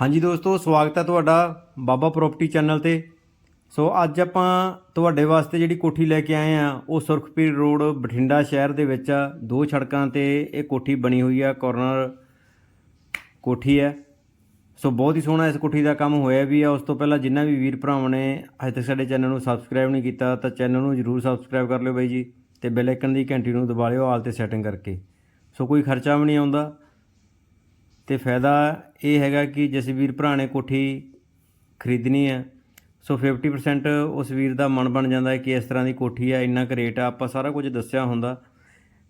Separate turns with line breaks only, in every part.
ਹਾਂਜੀ ਦੋਸਤੋ, ਸਵਾਗਤ ਹੈ ਤੁਹਾਡਾ ਬਾਬਾ ਪ੍ਰਾਪਰਟੀ ਚੈਨਲ ਤੇ। ਸੋ ਅੱਜ ਆਪਾਂ ਤੁਹਾਡੇ ਵਾਸਤੇ ਜਿਹੜੀ ਕੋਠੀ ਲੈ ਕੇ ਆਏ ਆ, ਉਹ ਸੁਰਖਪੀਰ ਰੋਡ, ਬਠਿੰਡਾ ਸ਼ਹਿਰ ਦੇ ਵਿੱਚ ਆ। ਦੋ ਸੜਕਾਂ ਤੇ ਇਹ ਕੋਠੀ ਬਣੀ ਹੋਈ ਆ ਕੋਰਨਰ ਕੋਠੀ ਹੈ। ਸੋ ਬਹੁਤ ਹੀ ਸੋਹਣਾ ਇਸ ਕੋਠੀ ਦਾ ਕੰਮ ਹੋਇਆ ਵੀ ਆ। ਉਸ ਤੋਂ ਪਹਿਲਾਂ ਜਿੰਨਾ ਵੀ ਵੀਰ ਭਰਾਵਾਂ ਨੇ ਅਜੇ ਤੱਕ ਸਾਡੇ ਚੈਨਲ ਨੂੰ ਸਬਸਕ੍ਰਾਈਬ ਨਹੀਂ ਕੀਤਾ, ਤਾਂ ਚੈਨਲ ਨੂੰ ਜਰੂਰ ਸਬਸਕ੍ਰਾਈਬ ਕਰ ਲਿਓ ਬਾਈ ਜੀ ਤੇ ਬੈਲ ਆਈਕਨ ਦੀ ਘੰਟੀ ਨੂੰ ਦਬਾ ਲਿਓ, ਆਲ ਤੇ ਸੈਟਿੰਗ ਕਰਕੇ। ਸੋ ਕੋਈ ਖਰਚਾ ਵੀ ਨਹੀਂ ਆਉਂਦਾ। ਤੇ ਫਾਇਦਾ ਇਹ ਹੈਗਾ ਕਿ ਜਿਸ ਵੀਰ ਭਰਾ ਨੇ ਕੋਠੀ ਖਰੀਦਣੀ ਹੈ, ਸੋ 50% ਉਸ ਵੀਰ ਦਾ ਮਨ ਬਣ ਜਾਂਦਾ ਹੈ ਕਿ ਇਸ ਤਰ੍ਹਾਂ ਦੀ ਕੋਠੀ ਹੈ ਇੰਨਾ ਕੁ ਰੇਟ ਆ, ਆਪਾਂ ਸਾਰਾ ਕੁਝ ਦੱਸਿਆ ਹੁੰਦਾ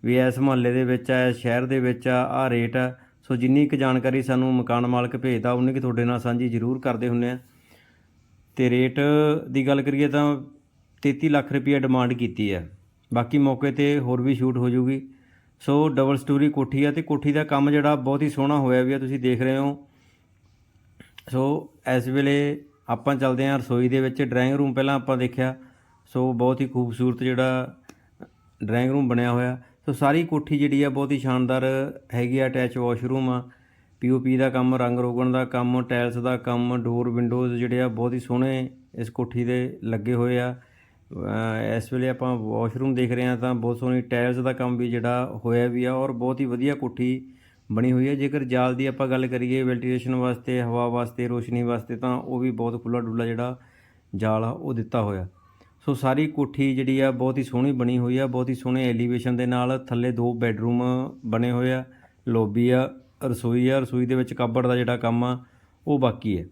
ਵੀ ਇਸ ਮੁਹੱਲੇ ਦੇ ਵਿੱਚ ਆ, ਇਸ ਸ਼ਹਿਰ ਦੇ ਵਿੱਚ ਆ ਆ ਰੇਟ ਆ, ਸੋ ਜਿੰਨੀ ਕੁ ਜਾਣਕਾਰੀ ਸਾਨੂੰ ਮਕਾਨ ਮਾਲਕ ਭੇਜਦਾ, ਉਨੀ ਕੁ ਤੁਹਾਡੇ ਨਾਲ ਸਾਂਝੀ ਜ਼ਰੂਰ ਕਰਦੇ ਹੁੰਨੇ ਆ ਤੇ ਰੇਟ ਦੀ ਗੱਲ ਕਰੀਏ ਤਾਂ 33 ਲੱਖ ਰੁਪਏ ਡਿਮਾਂਡ ਕੀਤੀ ਹੈ। ਬਾਕੀ ਮੌਕੇ ਤੇ ਹੋਰ ਵੀ ਸ਼ੂਟ ਹੋ ਜੂਗੀ ਸੋ ਡਬਲ ਸਟੋਰੀ ਕੋਠੀ ਆ ਤੇ ਕੋਠੀ ਦਾ ਕੰਮ ਜਿਹੜਾ ਬਹੁਤ ਹੀ ਸੋਹਣਾ ਹੋਇਆ ਵੀ ਆ, ਤੁਸੀਂ ਦੇਖ ਰਹੇ ਹੋ। ਸੋ ਇਸ ਵੇਲੇ ਆਪਾਂ ਚੱਲਦੇ ਹਾਂ ਰਸੋਈ ਦੇ ਵਿੱਚ। ਡਰਾਇੰਗ ਰੂਮ ਪਹਿਲਾਂ ਆਪਾਂ ਦੇਖਿਆ। ਸੋ ਬਹੁਤ ਹੀ ਖੂਬਸੂਰਤ ਜਿਹੜਾ ਡਰਾਇੰਗ ਰੂਮ ਬਣਿਆ ਹੋਇਆ। ਸੋ ਸਾਰੀ ਕੋਠੀ ਜਿਹੜੀ ਆ ਬਹੁਤ ਹੀ ਸ਼ਾਨਦਾਰ ਹੈਗੀ ਆ ਅਟੈਚ ਵਾਸ਼ਰੂਮ ਆ। ਪੀਓਪੀ ਦਾ ਕੰਮ, ਰੰਗ ਰੋਗਣ ਦਾ ਕੰਮ ਟਾਇਲਸ ਦਾ ਕੰਮ ਡੋਰ ਵਿੰਡੋਜ਼ ਜਿਹੜੇ ਆ ਬਹੁਤ ਹੀ ਸੋਹਣੇ ਇਸ ਕੋਠੀ ਦੇ ਲੱਗੇ ਹੋਏ ਆ। ਇਸ ਵੇਲੇ ਆਪਾਂ ਵਾਸ਼ਰੂਮ ਦੇਖ ਰਹੇ ਹਾਂ ਤਾਂ ਬਹੁਤ ਸੋਹਣੀ ਟਾਇਲਸ ਦਾ ਕੰਮ ਵੀ ਜਿਹੜਾ ਹੋਇਆ ਵੀ ਆ ਔਰ ਬਹੁਤ ਹੀ ਵਧੀਆ ਕੋਠੀ ਬਣੀ ਹੋਈ ਹੈ। ਜੇਕਰ ਜਾਲ ਦੀ ਆਪਾਂ ਗੱਲ ਕਰੀਏ ਵੈਂਟੀਲੇਸ਼ਨ ਵਾਸਤੇ, ਹਵਾ ਵਾਸਤੇ, ਰੋਸ਼ਨੀ ਵਾਸਤੇ ਤਾਂ ਉਹ ਵੀ ਬਹੁਤ ਖੁੱਲਾ ਡੁੱਲਾ ਜਿਹੜਾ ਜਾਲ ਆ, ਉਹ ਦਿੱਤਾ ਹੋਇਆ। ਸੋ ਸਾਰੀ ਕੋਠੀ ਜਿਹੜੀ ਆ ਬਹੁਤ ਹੀ ਸੋਹਣੀ ਬਣੀ ਹੋਈ ਆ, ਬਹੁਤ ਹੀ ਸੋਹਣੇ ਐਲੀਵੇਸ਼ਨ ਦੇ ਨਾਲ ਥੱਲੇ ਦੋ ਬੈੱਡਰੂਮ ਬਣੇ ਹੋਏ ਆ ਲੋਬੀ ਆ, ਰਸੋਈ ਆ, ਰਸੋਈ ਦੇ ਵਿੱਚ ਕਬੜ ਦਾ ਜਿਹੜਾ ਕੰਮ ਆ, ਉਹ ਬਾਕੀ ਹੈ।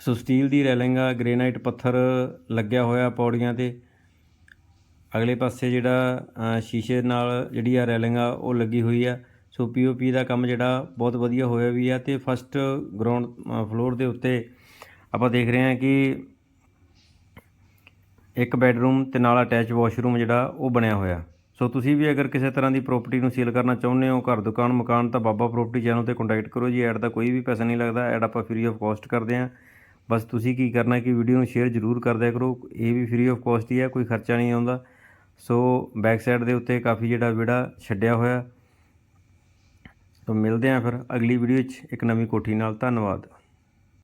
ਸੋ ਸਟੀਲ ਦੀ ਰੈਲਿੰਗ ਆ, ਗ੍ਰੇਨਾਈਟ ਪੱਥਰ ਲੱਗਿਆ ਹੋਇਆ ਪੌੜੀਆਂ ਤੇ। ਅਗਲੇ ਪਾਸੇ ਜਿਹੜਾ ਸ਼ੀਸ਼ੇ ਨਾਲ ਜਿਹੜੀ ਆ ਰੈਲਿੰਗ ਆ, ਉਹ ਲੱਗੀ ਹੋਈ ਆ। ਸੋ ਪੀਓਪੀ ਦਾ ਕੰਮ ਜਿਹੜਾ ਬਹੁਤ ਵਧੀਆ ਹੋਇਆ ਵੀ ਆ ਤੇ ਫਸਟ ਗਰਾਊਂਡ ਫਲੋਰ ਦੇ ਉੱਤੇ ਆਪਾਂ ਦੇਖ ਰਹੇ ਹਾਂ ਕਿ ਇੱਕ ਬੈੱਡਰੂਮ ਤੇ ਨਾਲ ਅਟੈਚ ਵਾਸ਼ਰੂਮ ਜਿਹੜਾ, ਉਹ ਬਣਿਆ ਹੋਇਆ। ਸੋ ਤੁਸੀਂ ਵੀ ਅਗਰ ਕਿਸੇ ਤਰ੍ਹਾਂ ਦੀ ਪ੍ਰਾਪਰਟੀ ਨੂੰ ਸੇਲ ਕਰਨਾ ਚਾਹੁੰਦੇ ਹੋ, ਘਰ, ਦੁਕਾਨ, ਮਕਾਨ, ਤਾਂ ਬਾਬਾ ਪ੍ਰਾਪਰਟੀ ਚੈਨਲ ਤੇ ਕੰਟੈਕਟ ਕਰੋ ਜੀ। ਐਡ ਦਾ ਕੋਈ ਵੀ ਪੈਸਾ ਨਹੀਂ ਲੱਗਦਾ ਐਡ ਆਪਾਂ ਫ੍ਰੀ ਆਫ ਕਾਸਟ ਕਰਦੇ ਹਾਂ। ਬਸ ਤੁਸੀਂ ਕੀ ਕਰਨਾ ਕਿ ਵੀਡੀਓ ਨੂੰ ਸ਼ੇਅਰ ਜ਼ਰੂਰ ਕਰ ਦਿਆ ਕਰੋ। ਇਹ ਵੀ ਫ੍ਰੀ ਆਫ ਕਾਸਟ ਹੀ ਹੈ ਕੋਈ ਖਰਚਾ ਨਹੀਂ ਆਉਂਦਾ। ਸੋ ਬੈਕ ਸਾਈਡ ਦੇ ਉੱਤੇ ਕਾਫੀ ਜਿਹੜਾ ਵਿੜਾ ਛੱਡਿਆ ਹੋਇਆ। ਸੋ ਮਿਲਦੇ ਹਾਂ ਫਿਰ ਅਗਲੀ ਵੀਡੀਓ 'ਚ। ਇੱਕ ਨਵੀਂ ਕੋਠੀ ਨਾਲ ਧੰਨਵਾਦ।